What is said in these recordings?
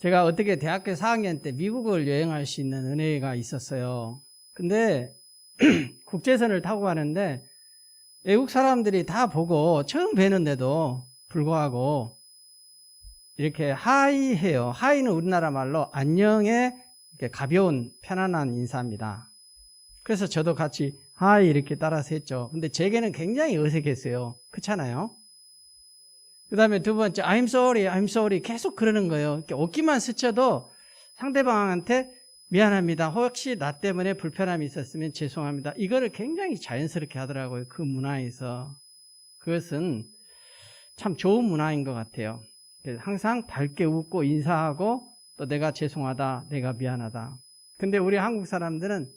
제가 어떻게 대학교 4학년 때 미국을 여행할 수 있는 은혜가 있었어요. 근데 국제선을 타고 가는데 외국 사람들이 다 보고 처음 뵈는데도 불구하고 이렇게 하이 해요. 하이는 우리나라 말로 안녕의 가벼운 편안한 인사입니다. 그래서 저도 같이 하이 이렇게 따라서 했죠. 근데 제게는 굉장히 어색했어요. 그렇잖아요. 그 다음에 두 번째, I'm sorry, I'm sorry. 계속 그러는 거예요. 이렇게 어깨만 스쳐도 상대방한테 미안합니다. 혹시 나 때문에 불편함이 있었으면 죄송합니다. 이거를 굉장히 자연스럽게 하더라고요. 그 문화에서. 그것은 참 좋은 문화인 것 같아요. 항상 밝게 웃고 인사하고 또 내가 죄송하다, 내가 미안하다. 근데 우리 한국 사람들은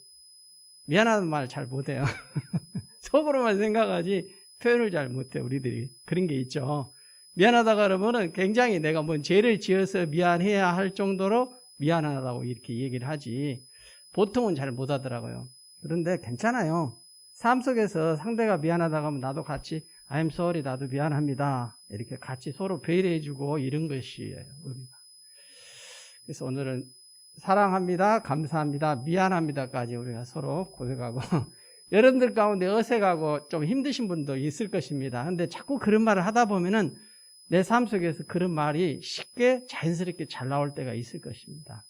미안하다는 말 잘 못해요. 속으로만 생각하지 표현을 잘 못해요. 우리들이. 그런 게 있죠. 미안하다 그러면은 굉장히 내가 뭔 죄를 지어서 미안해야 할 정도로 미안하다고 이렇게 얘기를 하지. 보통은 잘 못 하더라고요. 그런데 괜찮아요. 삶 속에서 상대가 미안하다고 하면 나도 같이 I'm sorry, 나도 미안합니다. 이렇게 같이 서로 배려해주고 이런 것이에요. 우리가. 그래서 오늘은 사랑합니다, 감사합니다, 미안합니다까지 우리가 서로 고백하고 여러분들 가운데 어색하고 좀 힘드신 분도 있을 것입니다. 근데 자꾸 그런 말을 하다 보면은 내 삶 속에서 그런 말이 쉽게 자연스럽게 잘 나올 때가 있을 것입니다.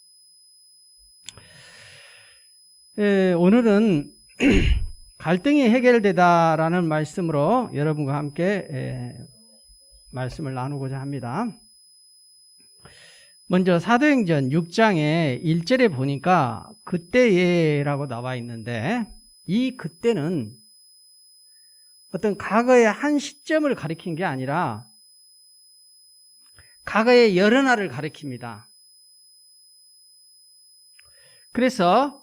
예, 오늘은 갈등이 해결되다라는 말씀으로 여러분과 함께 예, 말씀을 나누고자 합니다. 먼저 사도행전 6장의 1절에 보니까 그때에라고 나와 있는데 이 그때는 어떤 과거의 한 시점을 가리킨 게 아니라 과거의 여러 날을 가리킵니다. 그래서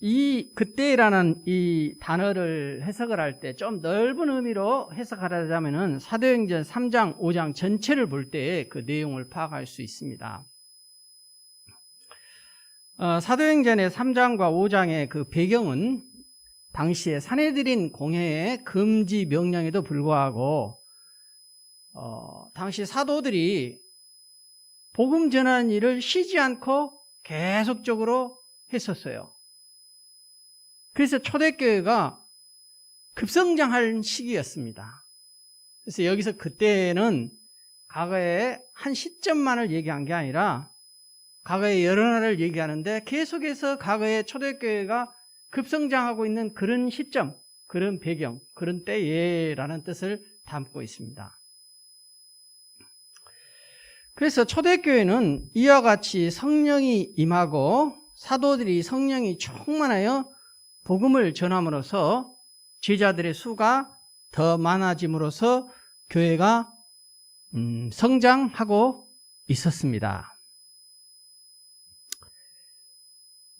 이 그때라는 이 단어를 해석을 할 때 좀 넓은 의미로 해석하자면은 사도행전 3장, 5장 전체를 볼 때 그 내용을 파악할 수 있습니다. 어, 사도행전의 3장과 5장의 그 배경은 당시에 사내들인 공회의 금지 명령에도 불구하고 어, 당시 사도들이 복음 전하는 일을 쉬지 않고 계속적으로 했었어요. 그래서 초대교회가 급성장할 시기였습니다. 그래서 여기서 그때는 과거의 한 시점만을 얘기한 게 아니라 과거의 여러 날을 얘기하는데 계속해서 과거의 초대교회가 급성장하고 있는 그런 시점, 그런 배경, 그런 때에라는 뜻을 담고 있습니다. 그래서 초대교회는 이와 같이 성령이 임하고 사도들이 성령이 충만하여 복음을 전함으로써 제자들의 수가 더 많아짐으로써 교회가 음, 성장하고 있었습니다.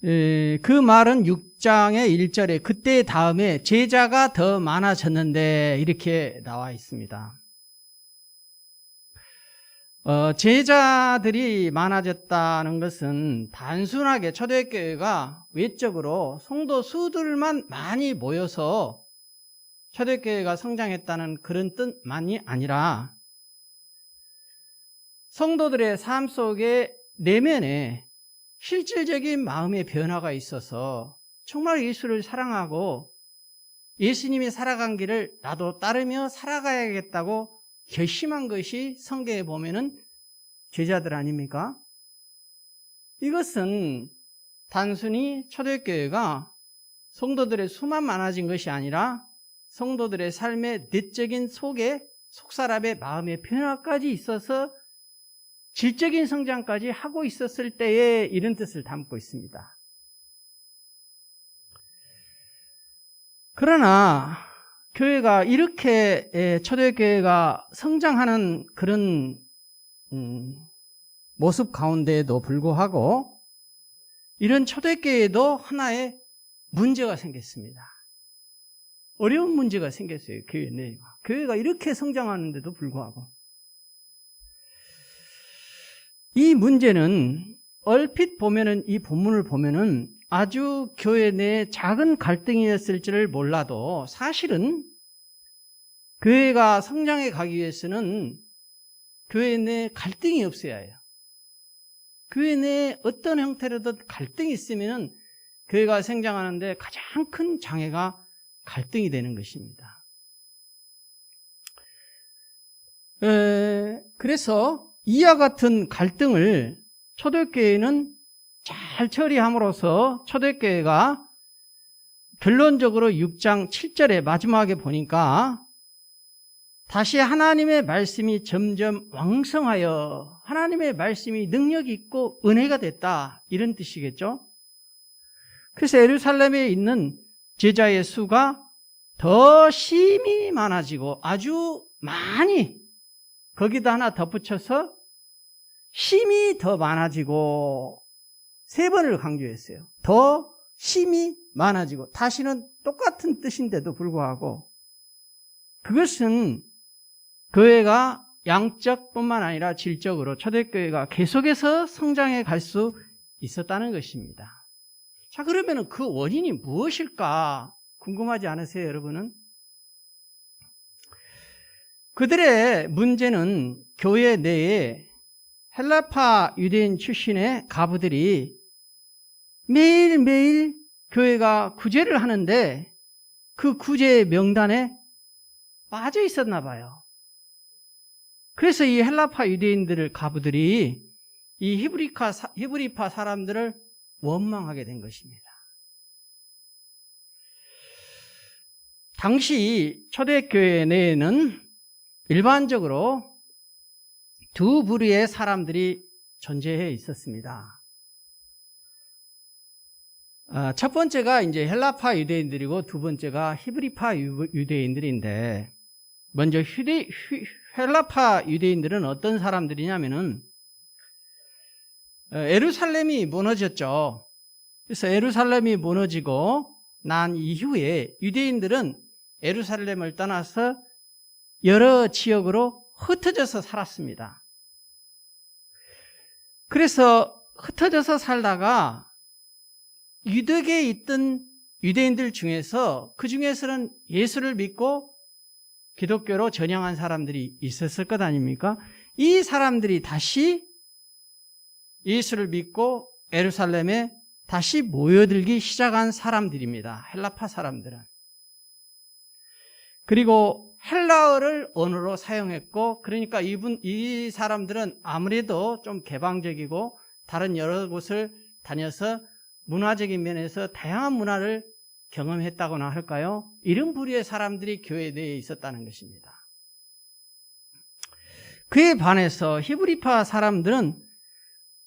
에, 그 말은 6장의 1절에 그때 다음에 제자가 더 많아졌는데 이렇게 나와 있습니다. 어, 제자들이 많아졌다는 것은 단순하게 초대교회가 외적으로 성도 수들만 많이 모여서 초대교회가 성장했다는 그런 뜻만이 아니라 성도들의 삶 속에 내면에 실질적인 마음의 변화가 있어서 정말 예수를 사랑하고 예수님이 살아간 길을 나도 따르며 살아가야겠다고 결심한 것이 성경에 보면은 제자들 아닙니까? 이것은 단순히 초대교회가 성도들의 수만 많아진 것이 아니라 성도들의 삶의 내적인 속에 속사람의 마음의 변화까지 있어서 질적인 성장까지 하고 있었을 때에 이런 뜻을 담고 있습니다. 그러나 교회가 이렇게 예, 초대교회가 성장하는 그런 음, 모습 가운데에도 불구하고 이런 초대교회에도 하나의 문제가 생겼습니다. 어려운 문제가 생겼어요. 교회 내 교회가 이렇게 성장하는데도 불구하고 이 문제는 얼핏 보면은 이 본문을 보면은 아주 교회 내 작은 갈등이었을지를 몰라도 사실은 교회가 성장해 가기 위해서는 교회 내 갈등이 없어야 해요. 교회 내에 어떤 형태로든 갈등이 있으면 교회가 생장하는데 가장 큰 장애가 갈등이 되는 것입니다. 에, 그래서 이와 같은 갈등을 초대교회는 잘 처리함으로써 초대교회가 결론적으로 6장 7절에 마지막에 보니까 다시 하나님의 말씀이 점점 왕성하여 하나님의 말씀이 능력 있고 은혜가 됐다. 이런 뜻이겠죠. 그래서 예루살렘에 있는 제자의 수가 더 심히 많아지고 아주 많이 거기다 하나 덧붙여서 심이 더 많아지고 세 번을 강조했어요. 더 심이 많아지고 다시는 똑같은 뜻인데도 불구하고 그것은 교회가 양적뿐만 아니라 질적으로 초대교회가 계속해서 성장해 갈 수 있었다는 것입니다. 자, 그러면 그 원인이 무엇일까 궁금하지 않으세요, 여러분은? 그들의 문제는 교회 내에 헬라파 유대인 출신의 가부들이 매일매일 교회가 구제를 하는데 그 구제 명단에 빠져 있었나 봐요. 그래서 이 헬라파 유대인들을 가부들이 이 히브리카, 히브리파 사람들을 원망하게 된 것입니다. 당시 초대교회 내에는 일반적으로 두 부류의 사람들이 존재해 있었습니다. 아, 첫 번째가 이제 헬라파 유대인들이고 두 번째가 히브리파 유대인들인데 먼저 휴대, 헬라파 유대인들은 어떤 사람들이냐면은 어, 에루살렘이 무너졌죠. 그래서 에루살렘이 무너지고 난 이후에 유대인들은 에루살렘을 떠나서 여러 지역으로 흩어져서 살았습니다. 그래서 흩어져서 살다가 유덕에 있던 유대인들 중에서 그 중에서는 예수를 믿고 기독교로 전향한 사람들이 있었을 것 아닙니까? 이 사람들이 다시 예수를 믿고 에루살렘에 다시 모여들기 시작한 사람들입니다. 헬라파 사람들은. 그리고 헬라어를 언어로 사용했고, 그러니까 이분, 이 사람들은 아무래도 좀 개방적이고 다른 여러 곳을 다녀서 문화적인 면에서 다양한 문화를 경험했다거나 할까요? 이런 부류의 사람들이 교회 내에 있었다는 것입니다. 그에 반해서 히브리파 사람들은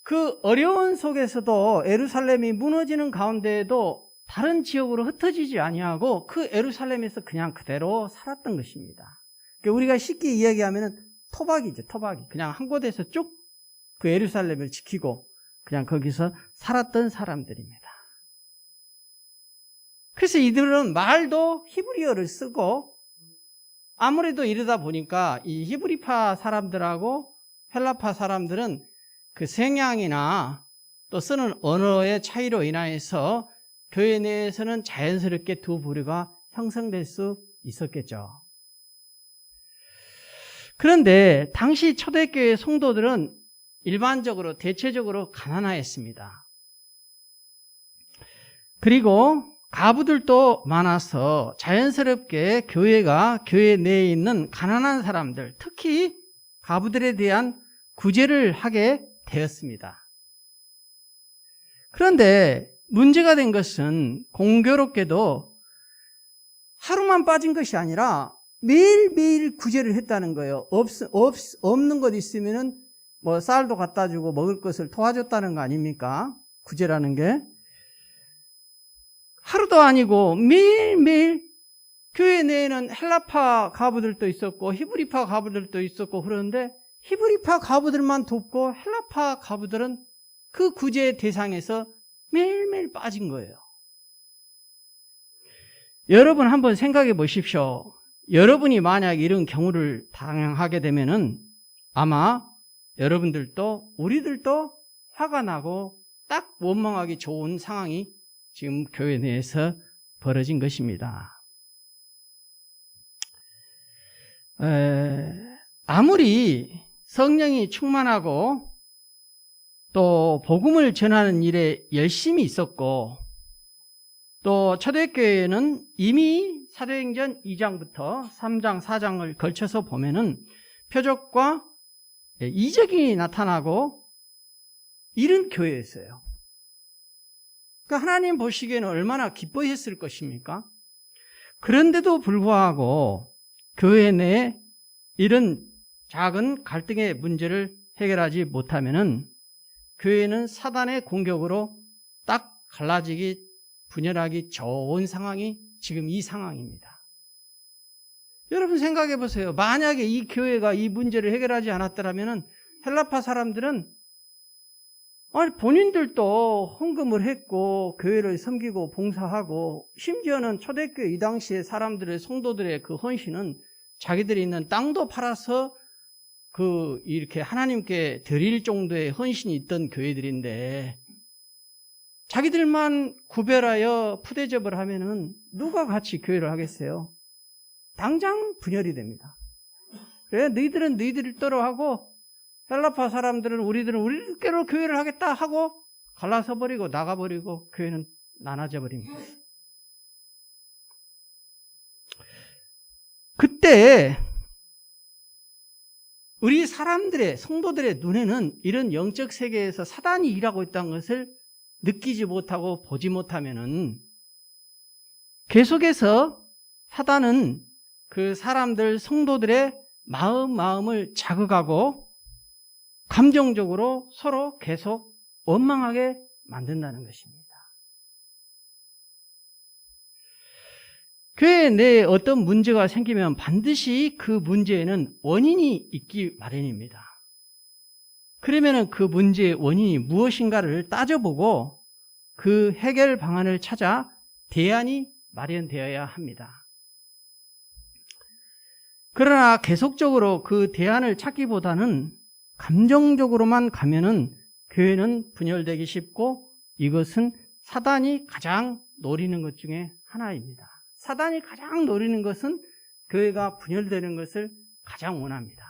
그 어려운 속에서도 에루살렘이 무너지는 가운데에도 다른 지역으로 흩어지지 아니하고 그 에루살렘에서 그냥 그대로 살았던 것입니다. 그러니까 우리가 쉽게 이야기하면 토박이죠, 토박이. 그냥 한 곳에서 쭉 그 에루살렘을 지키고 그냥 거기서 살았던 사람들입니다. 그래서 이들은 말도 히브리어를 쓰고 아무래도 이러다 보니까 이 히브리파 사람들하고 헬라파 사람들은 그 생양이나 또 쓰는 언어의 차이로 인하여서 교회 내에서는 자연스럽게 두 부류가 형성될 수 있었겠죠. 그런데 당시 초대교회 성도들은 일반적으로 대체적으로 가난하였습니다. 그리고 가부들도 많아서 자연스럽게 교회가 교회 내에 있는 가난한 사람들, 특히 가부들에 대한 구제를 하게 되었습니다. 그런데 문제가 된 것은 공교롭게도 하루만 빠진 것이 아니라 매일매일 구제를 했다는 거예요. 없, 없, 없는 것 있으면은 뭐 쌀도 갖다 주고 먹을 것을 도와줬다는 거 아닙니까? 구제라는 게. 하루도 아니고 매일매일 교회 내에는 헬라파 가부들도 있었고 히브리파 가부들도 있었고 그러는데 히브리파 가부들만 돕고 헬라파 가부들은 그 구제 대상에서 매일매일 빠진 거예요. 여러분 한번 생각해 보십시오. 여러분이 만약 이런 경우를 당하게 되면은 아마 여러분들도 우리들도 화가 나고 딱 원망하기 좋은 상황이 지금 교회 내에서 벌어진 것입니다. 에, 아무리 성령이 충만하고 또 복음을 전하는 일에 열심히 있었고 또 초대교회는 이미 사도행전 2장부터 3장, 4장을 걸쳐서 보면은 표적과 이적이 나타나고 이런 교회였어요. 그러니까 하나님 보시기에는 얼마나 기뻐했을 것입니까? 그런데도 불구하고 교회 내에 이런 작은 갈등의 문제를 해결하지 못하면은 교회는 사단의 공격으로 딱 갈라지기 분열하기 좋은 상황이 지금 이 상황입니다. 여러분 생각해 보세요. 만약에 이 교회가 이 문제를 해결하지 않았더라면 헬라파 사람들은 아니 본인들도 헌금을 했고 교회를 섬기고 봉사하고 심지어는 초대교회 이 당시에 사람들의 성도들의 그 헌신은 자기들이 있는 땅도 팔아서 그 이렇게 하나님께 드릴 정도의 헌신이 있던 교회들인데 자기들만 구별하여 푸대접을 하면은 누가 같이 교회를 하겠어요? 당장 분열이 됩니다. 그래 너희들은 너희들을 따로 하고 헬라파 사람들은 우리들은 우리들께로 교회를 하겠다 하고 갈라서 버리고 나가 버리고 교회는 나눠져 버립니다. 그때 우리 사람들의 성도들의 눈에는 이런 영적 세계에서 사단이 일하고 있다는 것을 느끼지 못하고 보지 못하면은 계속해서 사단은 그 사람들 성도들의 마음 마음을 자극하고 감정적으로 서로 계속 원망하게 만든다는 것입니다. 교회 내에 어떤 문제가 생기면 반드시 그 문제에는 원인이 있기 마련입니다. 그러면 그 문제의 원인이 무엇인가를 따져보고 그 해결 방안을 찾아 대안이 마련되어야 합니다. 그러나 계속적으로 그 대안을 찾기보다는 감정적으로만 가면은 교회는 분열되기 쉽고 이것은 사단이 가장 노리는 것 중에 하나입니다. 사단이 가장 노리는 것은 교회가 분열되는 것을 가장 원합니다.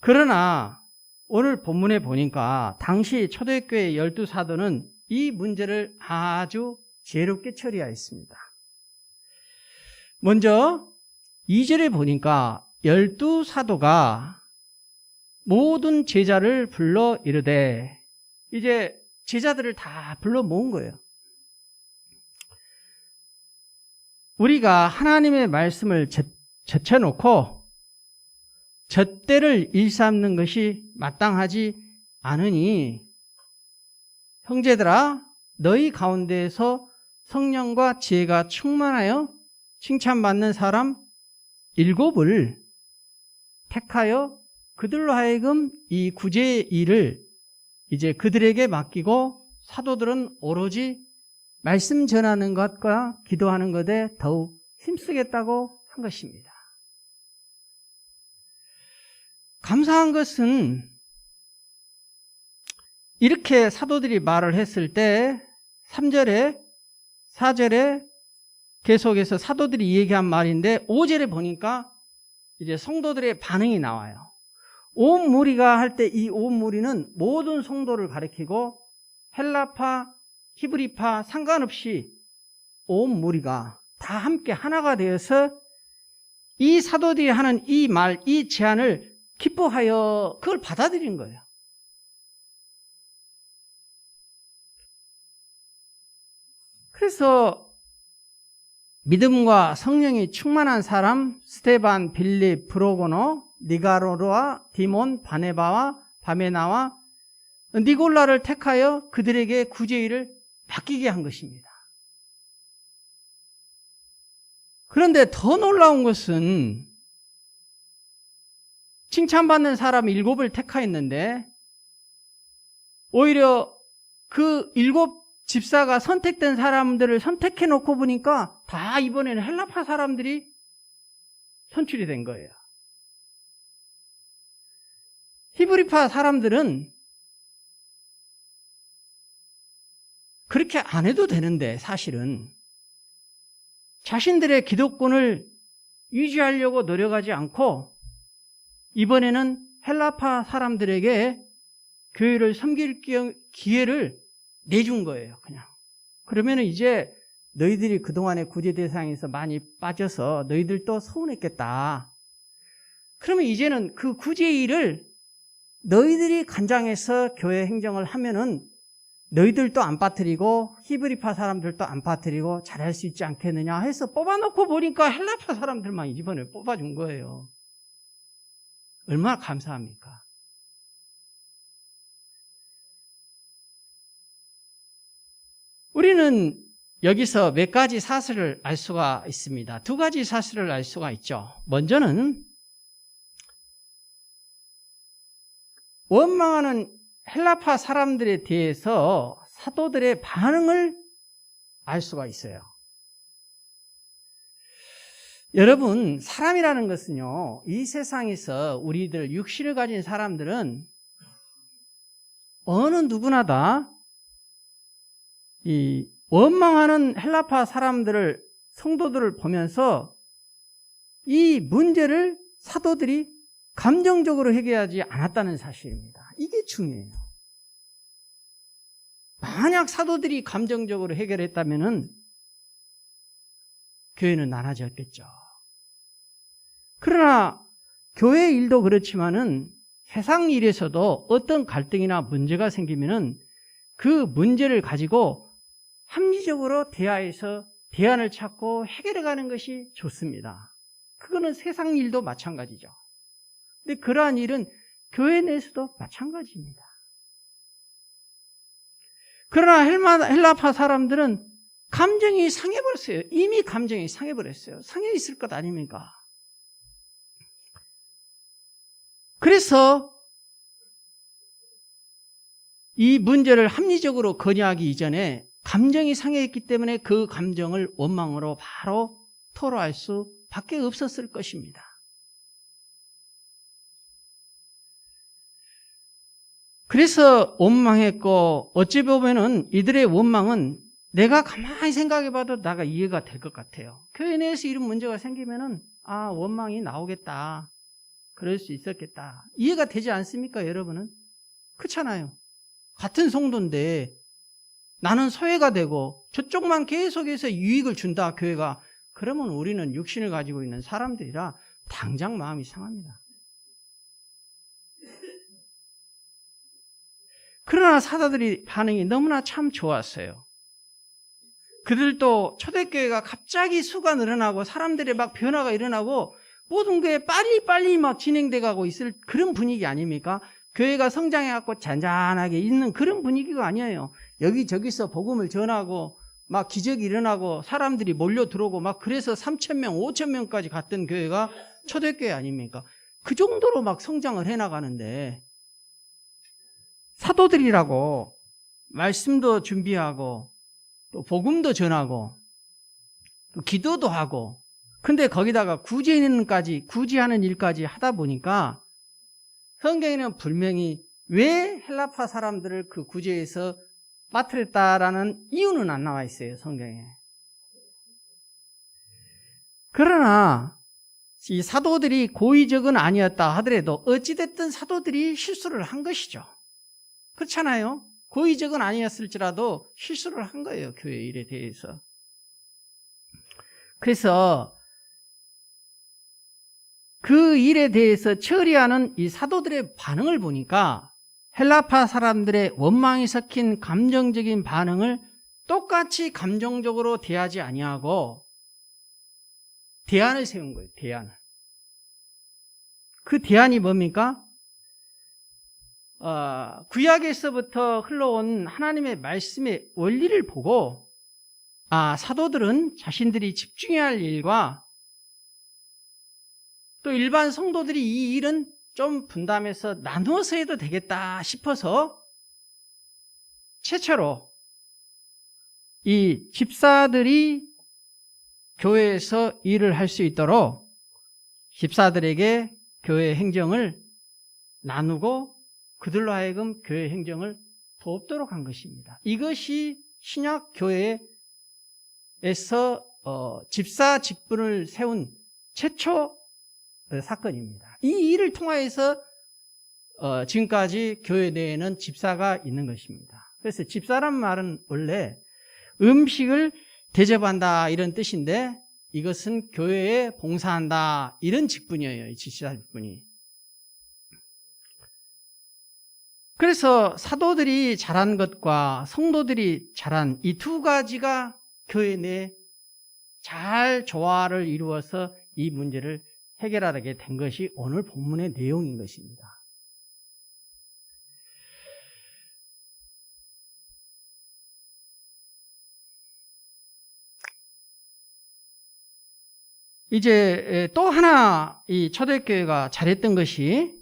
그러나 오늘 본문에 보니까 당시 초대교회 열두 사도는 이 문제를 아주 지혜롭게 처리하였습니다. 먼저 2절에 보니까 열두 사도가 모든 제자를 불러 이르되 이제 제자들을 다 불러 모은 거예요. 우리가 하나님의 말씀을 젖혀놓고 젖대를 일삼는 것이 마땅하지 않으니 형제들아 너희 가운데에서 성령과 지혜가 충만하여 칭찬받는 사람 일곱을 택하여 그들로 하여금 이 구제의 일을 이제 그들에게 맡기고 사도들은 오로지 말씀 전하는 것과 기도하는 것에 더욱 힘쓰겠다고 한 것입니다. 감사한 것은 이렇게 사도들이 말을 했을 때 3절에 4절에 계속해서 사도들이 얘기한 말인데 5절에 보니까 이제 성도들의 반응이 나와요. 온 무리가 할 때 이 온 무리는 모든 성도를 가리키고 헬라파 히브리파 상관없이 온 무리가 다 함께 하나가 되어서 이 사도들이 하는 이 말, 이 제안을 기뻐하여 그걸 받아들인 거예요. 그래서 믿음과 성령이 충만한 사람 스테반, 빌립, 브로고노, 니가로르와 디몬, 바네바와 바메나와 니골라를 택하여 그들에게 구제일을 바뀌게 한 것입니다. 그런데 더 놀라운 것은 칭찬받는 사람 일곱을 택하였는데 오히려 그 일곱 집사가 선택된 사람들을 선택해 놓고 보니까 다 이번에는 헬라파 사람들이 선출이 된 거예요. 히브리파 사람들은 그렇게 안 해도 되는데 사실은 자신들의 기독권을 유지하려고 노력하지 않고 이번에는 헬라파 사람들에게 교회를 섬길 기- 기회를 내준 거예요, 그냥. 그러면 이제 너희들이 그동안의 구제 대상에서 많이 빠져서 너희들도 서운했겠다. 그러면 이제는 그 구제 일을 너희들이 간장해서 교회 행정을 하면은 너희들도 안 빠뜨리고 히브리파 사람들도 안 빠뜨리고 잘할 수 있지 않겠느냐 해서 뽑아놓고 보니까 헬라파 사람들만 이번에 뽑아준 거예요. 얼마나 감사합니까? 우리는 여기서 몇 가지 사실을 알 수가 있습니다. 두 가지 사실을 알 수가 있죠. 먼저는 원망하는 헬라파 사람들에 대해서 사도들의 반응을 알 수가 있어요. 여러분, 사람이라는 것은요, 이 세상에서 우리들 육신을 가진 사람들은 어느 누구나 다 이 원망하는 헬라파 사람들을 성도들을 보면서 이 문제를 사도들이 감정적으로 해결하지 않았다는 사실입니다. 이게 중요해요. 만약 사도들이 감정적으로 해결했다면 교회는 나눠졌겠죠. 그러나 교회 일도 그렇지만은 세상 일에서도 어떤 갈등이나 문제가 생기면은 그 문제를 가지고 합리적으로 대화해서 대안을 찾고 해결해 가는 것이 좋습니다. 그거는 세상 일도 마찬가지죠. 근데 그러한 일은 교회 내에서도 마찬가지입니다. 그러나 헬마, 헬라파 사람들은 감정이 상해버렸어요. 이미 감정이 상해버렸어요. 상해 있을 것 아닙니까? 그래서 이 문제를 합리적으로 건의하기 이전에 감정이 상해했기 때문에 그 감정을 원망으로 바로 토로할 수 밖에 없었을 것입니다. 그래서 원망했고 어찌 보면은 이들의 원망은 내가 가만히 생각해 봐도 나가 이해가 될 것 같아요. 교회 내에서 이런 문제가 생기면은 아, 원망이 나오겠다. 그럴 수 있었겠다. 이해가 되지 않습니까, 여러분은? 그렇잖아요. 같은 성도인데 나는 소외가 되고 저쪽만 계속해서 유익을 준다, 교회가. 그러면 우리는 육신을 가지고 있는 사람들이라 당장 마음이 상합니다. 그러나 사도들이 반응이 너무나 참 좋았어요. 그들도 초대교회가 갑자기 수가 늘어나고 사람들의 막 변화가 일어나고 모든 게 빨리빨리 막 진행돼 가고 있을 그런 분위기 아닙니까? 교회가 성장해갖고 잔잔하게 있는 그런 분위기가 아니에요. 여기저기서 복음을 전하고 막 기적이 일어나고 사람들이 몰려 들어오고 막 그래서 3천명, 5천명까지 갔던 교회가 초대교회 아닙니까? 그 정도로 막 성장을 해나가는데 사도들이라고 말씀도 준비하고 또 복음도 전하고 또 기도도 하고 근데 거기다가 구제인까지 구제하는 일까지 하다 보니까 성경에는 분명히 왜 헬라파 사람들을 그 구제에서 빠뜨렸다라는 이유는 안 나와 있어요 성경에 그러나 이 사도들이 고의적은 아니었다 하더라도 어찌됐든 사도들이 실수를 한 것이죠 그렇잖아요. 고의적은 아니었을지라도 실수를 한 거예요. 교회 일에 대해서. 그래서 그 일에 대해서 처리하는 이 사도들의 반응을 보니까 헬라파 사람들의 원망이 섞인 감정적인 반응을 똑같이 감정적으로 대하지 아니하고 대안을 세운 거예요. 대안을. 그 대안이 뭡니까? 어, 구약에서부터 흘러온 하나님의 말씀의 원리를 보고 아 사도들은 자신들이 집중해야 할 일과 또 일반 성도들이 이 일은 좀 분담해서 나누어서 해도 되겠다 싶어서 최초로 이 집사들이 교회에서 일을 할 수 있도록 집사들에게 교회 행정을 나누고 그들로 하여금 교회 행정을 돕도록 한 것입니다. 이것이 신약 교회에서 어, 집사 직분을 세운 최초 사건입니다. 이 일을 통하여서 어, 지금까지 교회 내에는 집사가 있는 것입니다. 그래서 집사란 말은 원래 음식을 대접한다 이런 뜻인데 이것은 교회에 봉사한다 이런 직분이에요. 이 집사 직분이. 그래서 사도들이 잘한 것과 성도들이 잘한 이 두 가지가 교회 내에 잘 조화를 이루어서 이 문제를 해결하게 된 것이 오늘 본문의 내용인 것입니다. 이제 또 하나 이 초대교회가 잘했던 것이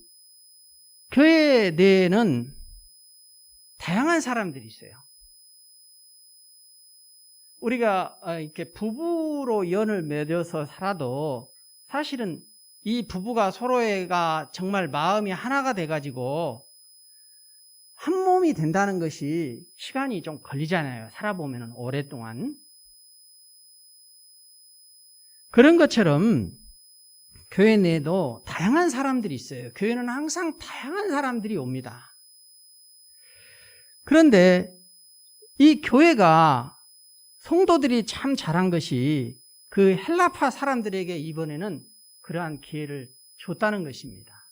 교회 내에는 다양한 사람들이 있어요. 우리가 어, 이렇게 부부로 연을 맺어서 살아도 사실은 이 부부가 서로가 정말 마음이 하나가 돼가지고 한 몸이 된다는 것이 시간이 좀 걸리잖아요. 살아보면 오랫동안. 그런 것처럼 교회 내에도 다양한 사람들이 있어요. 교회는 항상 다양한 사람들이 옵니다. 그런데 이 교회가 성도들이 참 잘한 것이 그 헬라파 사람들에게 이번에는 그러한 기회를 줬다는 것입니다.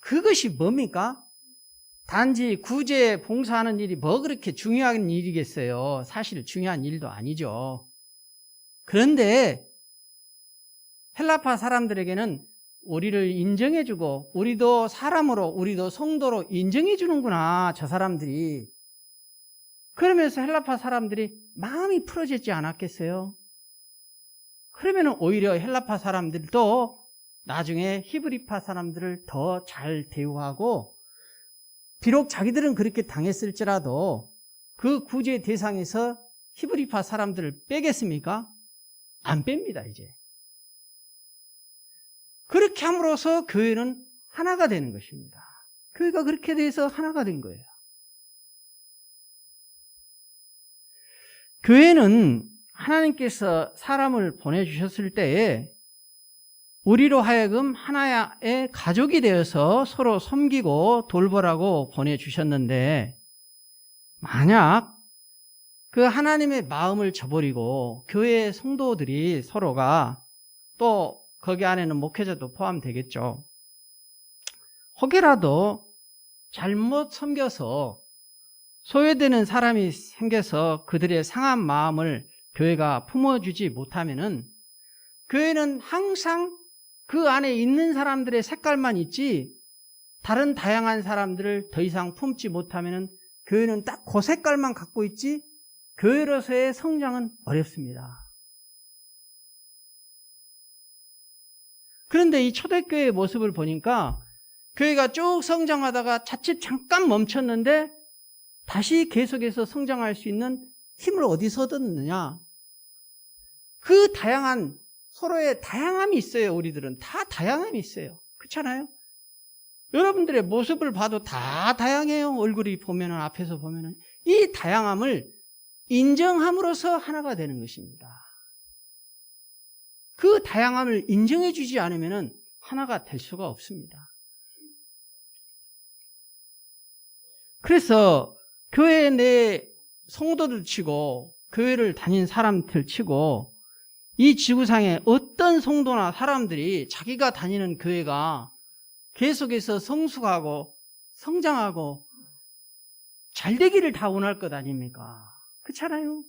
그것이 뭡니까? 단지 구제 봉사하는 일이 뭐 그렇게 중요한 일이겠어요? 사실 중요한 일도 아니죠. 그런데 헬라파 사람들에게는 우리를 인정해주고 우리도 사람으로 우리도 성도로 인정해주는구나 저 사람들이 그러면서 헬라파 사람들이 마음이 풀어지지 않았겠어요? 그러면 오히려 헬라파 사람들도 나중에 히브리파 사람들을 더 잘 대우하고 비록 자기들은 그렇게 당했을지라도 그 구제 대상에서 히브리파 사람들을 빼겠습니까? 안 뺍니다, 이제. 그렇게 함으로써 교회는 하나가 되는 것입니다. 교회가 그렇게 돼서 하나가 된 거예요. 교회는 하나님께서 사람을 보내주셨을 때에 우리로 하여금 하나의 가족이 되어서 서로 섬기고 돌보라고 보내주셨는데, 만약 그 하나님의 마음을 저버리고 교회 성도들이 서로가 또 거기 안에는 목회자도 포함되겠죠. 혹여라도 잘못 섬겨서 소외되는 사람이 생겨서 그들의 상한 마음을 교회가 품어주지 못하면은 교회는 항상 그 안에 있는 사람들의 색깔만 있지 다른 다양한 사람들을 더 이상 품지 못하면은 교회는 딱 그 색깔만 갖고 있지 교회로서의 성장은 어렵습니다. 그런데 이 초대교회의 모습을 보니까 교회가 쭉 성장하다가 자칫 잠깐 멈췄는데 다시 계속해서 성장할 수 있는 힘을 어디서 얻었느냐? 그 다양한 서로의 다양함이 있어요. 우리들은 다 다양함이 있어요. 그렇잖아요? 여러분들의 모습을 봐도 다 다양해요. 얼굴이 보면은 앞에서 보면은 이 다양함을 인정함으로써 하나가 되는 것입니다. 그 다양함을 인정해 주지 않으면 하나가 될 수가 없습니다. 그래서 교회 내 성도들 치고 교회를 다닌 사람들 치고 이 지구상에 어떤 성도나 사람들이 자기가 다니는 교회가 계속해서 성숙하고 성장하고 잘 되기를 다 원할 것 아닙니까? 그렇잖아요.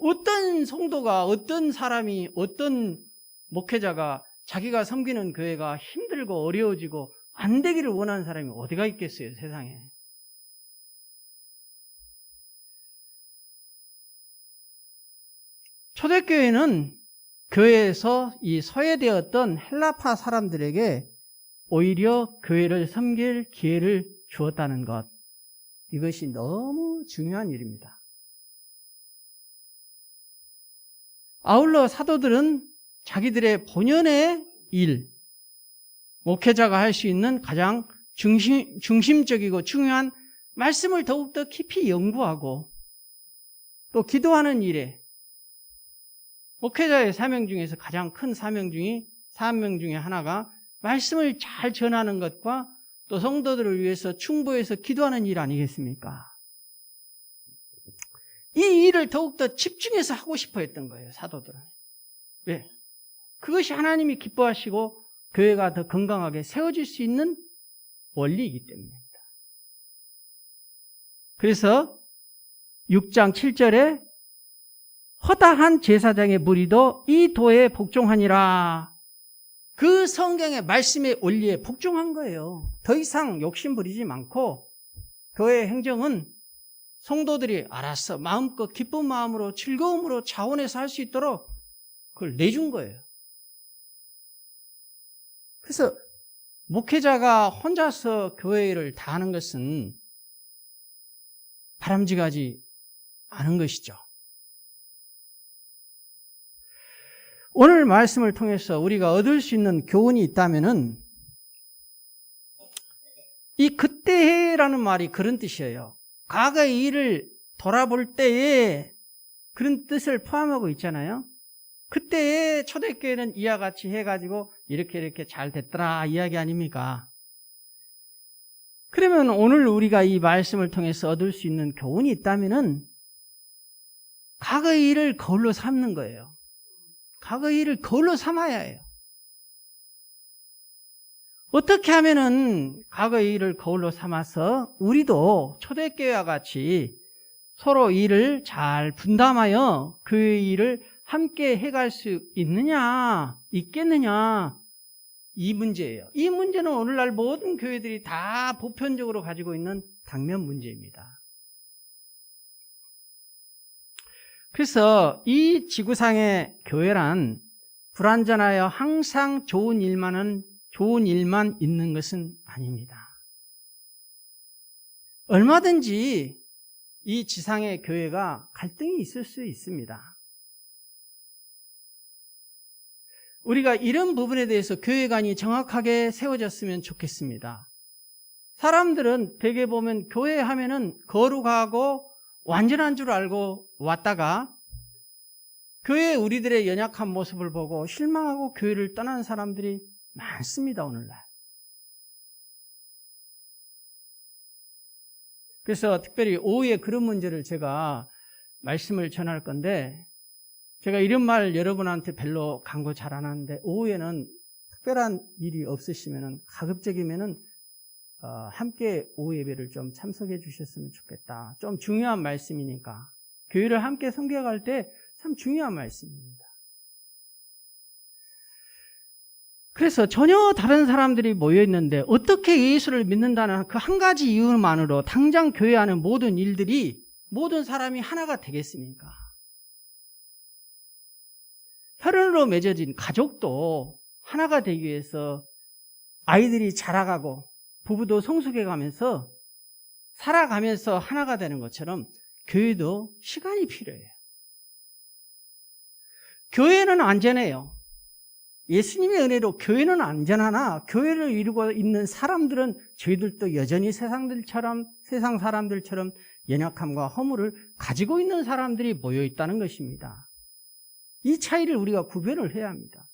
어떤 성도가 어떤 사람이 어떤 목회자가 자기가 섬기는 교회가 힘들고 어려워지고 안 되기를 원하는 사람이 어디가 있겠어요, 세상에. 초대교회는 교회에서 이 소외되었던 헬라파 사람들에게 오히려 교회를 섬길 기회를 주었다는 것. 이것이 너무 중요한 일입니다. 아울러 사도들은 자기들의 본연의 일, 목회자가 할 수 있는 가장 중심, 중심적이고 중요한 말씀을 더욱더 깊이 연구하고 또 기도하는 일에 목회자의 사명 중에서 가장 큰 사명 중이 사명 중에 하나가 말씀을 잘 전하는 것과 또 성도들을 위해서 충보해서 기도하는 일 아니겠습니까? 이 일을 더욱더 집중해서 하고 싶어 했던 거예요, 사도들은. 왜? 그것이 하나님이 기뻐하시고 교회가 더 건강하게 세워질 수 있는 원리이기 때문입니다. 그래서 6장 7절에 허다한 제사장의 무리도 이 도에 복종하니라. 그 성경의 말씀의 원리에 복종한 거예요. 더 이상 욕심 부리지 않고 교회 행정은 성도들이 알았어. 마음껏 기쁜 마음으로 즐거움으로 자원해서 할 수 있도록 그걸 내준 거예요. 그래서 목회자가 혼자서 교회를 다 하는 것은 바람직하지 않은 것이죠. 오늘 말씀을 통해서 우리가 얻을 수 있는 교훈이 있다면은 이 그때라는 말이 그런 뜻이에요. 과거의 일을 돌아볼 때에 그런 뜻을 포함하고 있잖아요. 그때의 초대교회는 이와 같이 해가지고 이렇게 이렇게 잘 됐더라 이야기 아닙니까? 그러면 오늘 우리가 이 말씀을 통해서 얻을 수 있는 교훈이 있다면은 과거의 일을 거울로 삼는 거예요. 과거의 일을 거울로 삼아야 해요. 어떻게 하면은 과거의 일을 거울로 삼아서 우리도 초대교회와 같이 서로 일을 잘 분담하여 그 일을 함께 해갈 수 있느냐, 있겠느냐, 이 문제예요. 이 문제는 오늘날 모든 교회들이 다 보편적으로 가지고 있는 당면 문제입니다. 그래서 이 지구상의 교회란 불완전하여 항상 좋은 일만은 좋은 일만 있는 것은 아닙니다. 얼마든지 이 지상의 교회가 갈등이 있을 수 있습니다. 우리가 이런 부분에 대해서 교회관이 정확하게 세워졌으면 좋겠습니다. 사람들은 대개 보면 교회 하면은 거룩하고 완전한 줄 알고 왔다가 교회 우리들의 연약한 모습을 보고 실망하고 교회를 떠난 사람들이 많습니다, 오늘날. 그래서 특별히 오후에 그런 문제를 제가 말씀을 전할 건데, 제가 이런 말 여러분한테 별로 강구 잘 안 하는데, 오후에는 특별한 일이 없으시면은, 가급적이면은, 어, 함께 오후 예배를 좀 참석해 주셨으면 좋겠다. 좀 중요한 말씀이니까. 교회를 함께 섬겨갈 때 참 중요한 말씀입니다. 그래서 전혀 다른 사람들이 모여 있는데 어떻게 예수를 믿는다는 그 한 가지 이유만으로 당장 교회 하는 모든 일들이 모든 사람이 하나가 되겠습니까? 혈연으로 맺어진 가족도 하나가 되기 위해서 아이들이 자라가고 부부도 성숙해 가면서 살아가면서 하나가 되는 것처럼 교회도 시간이 필요해요. 교회는 안전해요. 예수님의 은혜로 교회는 안전하나 교회를 이루고 있는 사람들은 저희들도 여전히 세상들처럼 세상 사람들처럼 연약함과 허물을 가지고 있는 사람들이 모여 있다는 것입니다. 이 차이를 우리가 구별을 해야 합니다.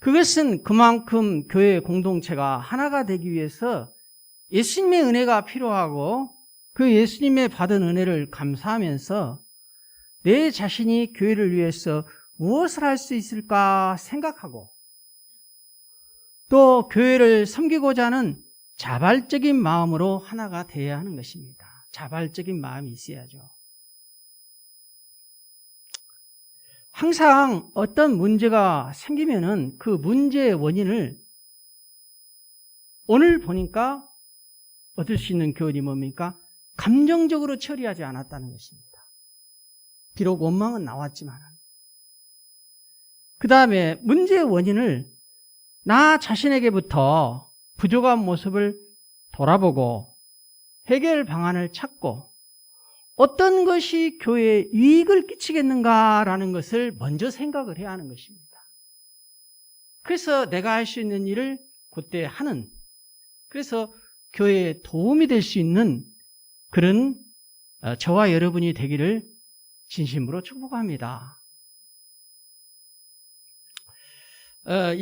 그것은 그만큼 교회 공동체가 하나가 되기 위해서 예수님의 은혜가 필요하고 그 예수님의 받은 은혜를 감사하면서 내 자신이 교회를 위해서 무엇을 할 수 있을까 생각하고 또 교회를 섬기고자 하는 자발적인 마음으로 하나가 되어야 하는 것입니다. 자발적인 마음이 있어야죠. 항상 어떤 문제가 생기면은 그 문제의 원인을 오늘 보니까 얻을 수 있는 교훈이 뭡니까? 감정적으로 처리하지 않았다는 것입니다. 비록 원망은 나왔지만. 그 다음에 문제의 원인을 나 자신에게부터 부족한 모습을 돌아보고 해결 방안을 찾고 어떤 것이 교회에 유익을 끼치겠는가라는 것을 먼저 생각을 해야 하는 것입니다. 그래서 내가 할 수 있는 일을 그때 하는, 그래서 교회에 도움이 될 수 있는 그런 어, 저와 여러분이 되기를 진심으로 축복합니다. 어,